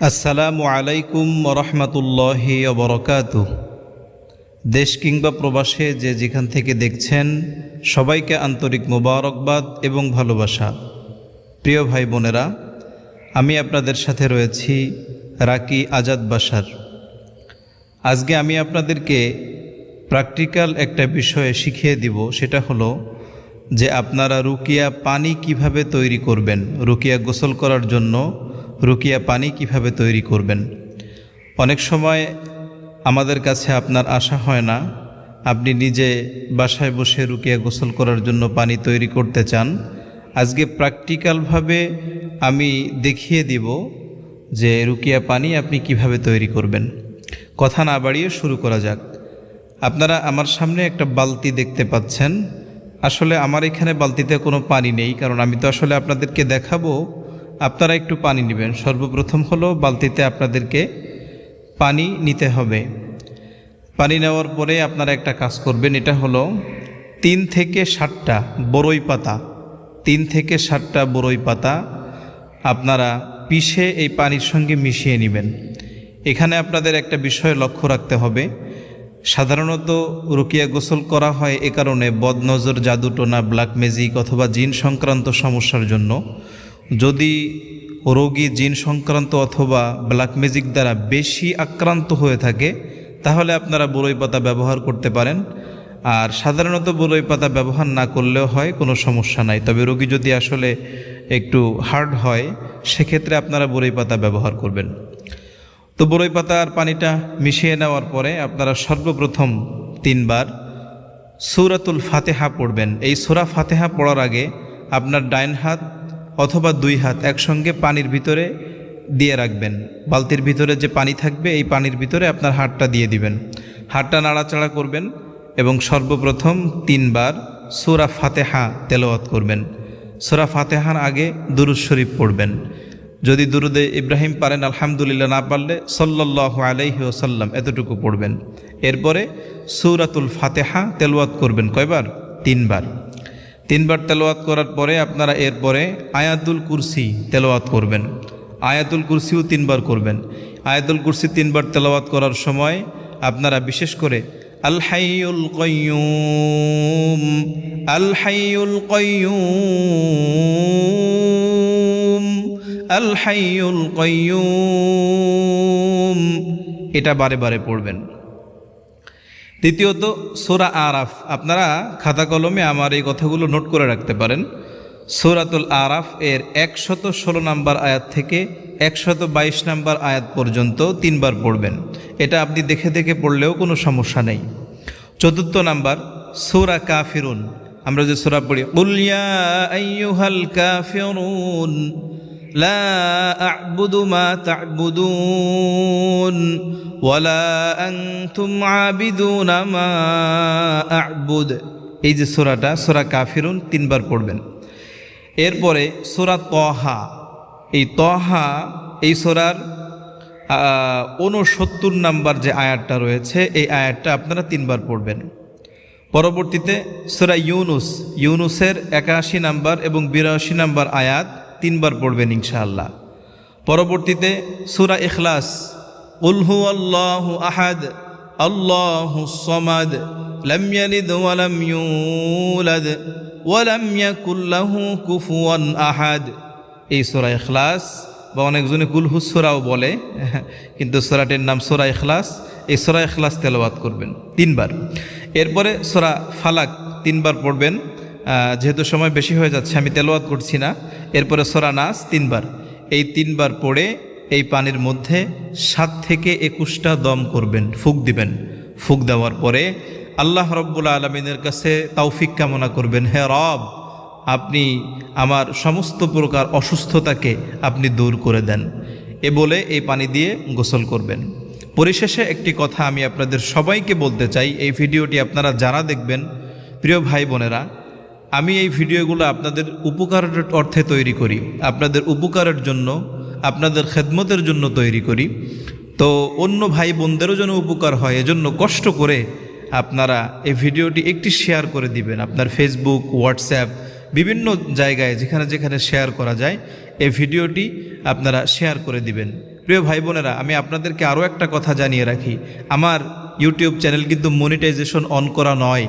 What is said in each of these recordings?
আসসালামু আলাইকুম রহমতুল্লাহি বরকাত দেশ কিংবা প্রবাসে যে যেখান থেকে দেখছেন, সবাইকে আন্তরিক মোবারকবাদ এবং ভালোবাসা। প্রিয় ভাই বোনেরা, আমি আপনাদের সাথে রয়েছি রাকি আজাদ বাসার আজকে আমি আপনাদেরকে প্র্যাকটিক্যাল একটা বিষয়ে শিখিয়ে দিব, সেটা হলো যে আপনারা রুকিয়া পানি কীভাবে তৈরি করবেন, রুকিয়া গোসল করার জন্য রুকিয়া পানি কীভাবে তৈরি করবেন। অনেক সময় আমাদের কাছে আপনার আশা হয় না, আপনি নিজে বাসায় বসে রুকিয়া গোসল করার জন্য পানি তৈরি করতে চান। আজকে প্র্যাকটিক্যালভাবে আমি দেখিয়ে দিব যে রুকিয়া পানি আপনি কীভাবে তৈরি করবেন। কথা না বাড়িয়ে শুরু করা যাক। আপনারা আমার সামনে একটা বালতি দেখতে পাচ্ছেন। আসলে আমার এখানে বালতিতে কোনো পানি নেই, কারণ আমি তো আসলে আপনাদেরকে দেখাবো। আপনারা একটু পানি নেবেন। সর্বপ্রথম হলো বালতিতে আপনাদেরকে পানি নিতে হবে। পানি নেওয়ার পরে আপনারা একটা কাজ করবেন, এটা হলো তিন থেকে ষাটটা বড়ই পাতা, তিন থেকে ষাটটা বড়ই পাতা আপনারা পিষে এই পানির সঙ্গে মিশিয়ে নেবেন। এখানে আপনাদের একটা বিষয় লক্ষ্য রাখতে হবে। সাধারণত রুকিয়া গোসল করা হয় এ কারণে বদনজর, জাদুটোনা, ব্ল্যাক ম্যাজিক অথবা জিন সংক্রান্ত সমস্যার জন্য। যদি রোগী জিন সংক্রান্ত অথবা ব্ল্যাক ম্যাজিক দ্বারা বেশি আক্রান্ত হয়ে থাকে, তাহলে আপনারা বরই পাতা ব্যবহার করতে পারেন। আর সাধারণত বরই পাতা ব্যবহার না করলেও হয়, কোনো সমস্যা নাই। তবে রোগী যদি আসলে একটু হার্ড হয়, সেক্ষেত্রে আপনারা বরই পাতা ব্যবহার করবেন। তো বরই পাতার পানিটা মিশিয়ে নেওয়ার পরে আপনারা সর্বপ্রথম তিনবার সুরাতুল ফাতেহা পড়বেন। এই সুরা ফাতেহা পড়ার আগে আপনার ডাইন হাত অথবা দুই হাত একসঙ্গে পানির ভিতরে দিয়ে রাখবেন। বালতির ভিতরে যে পানি থাকবে, এই পানির ভিতরে আপনার হাতটা দিয়ে দিবেন। হাতটা নাড়াচাড়া করবেন এবং সর্বপ্রথম তিনবার সুরা ফাতেহা তেলাওয়াত করবেন। সুরা ফাতেহার আগে দুরুদ শরীফ পড়বেন। যদি দুরুদে ইব্রাহিম পারেন, আলহামদুলিল্লাহ না পারলে সল্লাহ আলাইহি ওসাল্লাম এতটুকু পড়বেন। এরপরে সুরাতুল ফাতেহা তেলাওয়াত করবেন কয়বার? তিনবার। তিনবার তেলাওয়াত করার পরে আপনারা এরপরে আয়াতুল কুরসি তেলাওয়াত করবেন। আয়াতুল কুরসিও তিনবার করবেন। আয়াতুল কুরসি তিনবার তেলাওয়াত করার সময় আপনারা বিশেষ করে আল হাইউল কয়ুম আল হাইউল কয়ুম আল হাইউল কয়ুম এটা বারে বারে পড়বেন। দ্বিতীয়ত, সোরা আরাফ। আপনারা খাতা কলমে আমার এই কথাগুলো নোট করে রাখতে পারেন। সোরাতুল আরাফ এর একশত ষোলো নাম্বার আয়াত থেকে একশত বাইশ নাম্বার আয়াত পর্যন্ত তিনবার পড়বেন। এটা আপনি দেখে দেখে পড়লেও কোনো সমস্যা নেই। চতুর্থ নাম্বার, সোরা কাফিরুন। আমরা যে সোরা পড়ি আইয়ুহাল কাফিরুন لا أعبد ما تعبدون ولا أنتم عابدون ما أعبد এই যে সোরাটা সোরা কাফিরুন তিনবার পড়বেন এরপরে সোরা তহা এই তহা এই সোরার ঊনসত্তর নাম্বার যে আয়াতটা রয়েছে এই আয়াতটা আপনারা তিনবার পড়বেন পরবর্তীতে সোরা ইউনুস ইউনুসের একাশি নাম্বার এবং বিরাশি নাম্বার আয়াত তিনবার পড়বেন ইনশাআল্লাহ পরবর্তীতে সুরা ইখলাস উলহু আল্লাহ আহাদ আল্লাহ সমাদ لم يلد ولم يولد ولم يكن له كفوا আহাদ এই সূরা ইখলাস বা অনেকজনে কুলহু সূরাও বলে কিন্তু সূরাটির নাম সূরা ইখলাস এই সূরা ইখলাস তেলাওয়াত করবেন তিনবার এরপরে সূরা ফালাক তিনবার পড়বেন যেহেতু সময় বেশি হয়ে যাচ্ছে, আমি তেলোয়াত করছি না। এরপরে সোরা নাস তিনবার। এই তিনবার পড়ে এই পানির মধ্যে সাত থেকে একুশটা দম করবেন, ফুক দিবেন। ফুক দেওয়ার পরে আল্লাহ রব্বুল আলমিনের কাছে তৌফিক কামনা করবেন, হে রব, আপনি আমার সমস্ত প্রকার অসুস্থতাকে আপনি দূর করে দেন। এ বলে এই পানি দিয়ে গোসল করবেন। পরিশেষে একটি কথা আমি আপনাদের সবাইকে বলতে চাই। এই ভিডিওটি আপনারা যারা দেখবেন, প্রিয় ভাই বোনেরা আমি এই ভিডিওগুলো আপনাদের উপকারের অর্থে তৈরি করি, আপনাদের উপকারের জন্য, আপনাদের খেদমতের জন্য তৈরি করি। তো অন্য ভাই বোনদেরও যেন উপকার হয়, এজন্য কষ্ট করে আপনারা এই ভিডিওটি একটি শেয়ার করে দিবেন। আপনার ফেসবুক হোয়াটসঅ্যাপ বিভিন্ন জায়গায় যেখানে যেখানে শেয়ার করা যায়, এই ভিডিওটি আপনারা শেয়ার করে দিবেন। প্রিয় ভাই বোনেরা, আমি আপনাদেরকে আরও একটা কথা জানিয়ে রাখি। আমার ইউটিউব চ্যানেল কিন্তু মনিটাইজেশন অন করা নয়।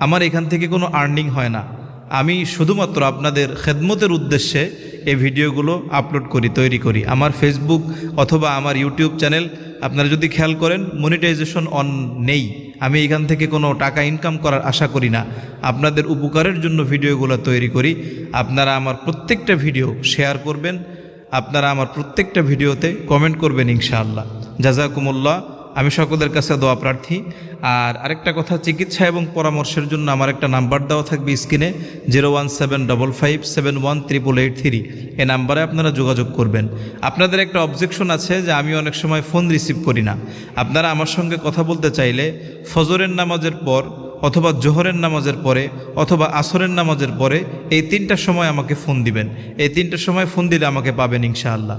আমার এখান থেকে কোনো আর্নিং হয় না। আমি শুধুমাত্র আপনাদের খেদমতের উদ্দেশ্যে এই ভিডিওগুলো আপলোড করি, তৈরি করি। আমার ফেসবুক অথবা আমার ইউটিউব চ্যানেল আপনারা যদি খেয়াল করেন মনিটাইজেশন অন নেই। আমি এখান থেকে কোনো টাকা ইনকাম করার আশা করি না। আপনাদের উপকারের জন্য ভিডিওগুলো তৈরি করি। আপনারা আমার প্রত্যেকটা ভিডিও শেয়ার করবেন। আপনারা আমার প্রত্যেকটা ভিডিওতে কমেন্ট করবেন ইনশাআল্লাহ। জাজাকুমুল্লাহ। আমি সকলের কাছে দোয়া প্রার্থী। আর আরেকটা কথা, চিকিৎসা এবং পরামর্শের জন্য আমার একটা নাম্বার দেওয়া থাকবে স্ক্রিনে, zero one seven double five seven one triple eight three. এ নাম্বারে আপনারা যোগাযোগ করবেন। আপনাদের একটা অবজেকশন আছে যে আমি অনেক সময় ফোন রিসিভ করি না। আপনারা আমার সঙ্গে কথা বলতে চাইলে ফজরের নামাজের পর অথবা জোহরের নামাজের পরে অথবা আসরের নামাজের পরে এই তিনটা সময় আমাকে ফোন দিবেন। এই তিনটা সময় ফোন দিলে আমাকে পাবেন ইনশাআল্লাহ।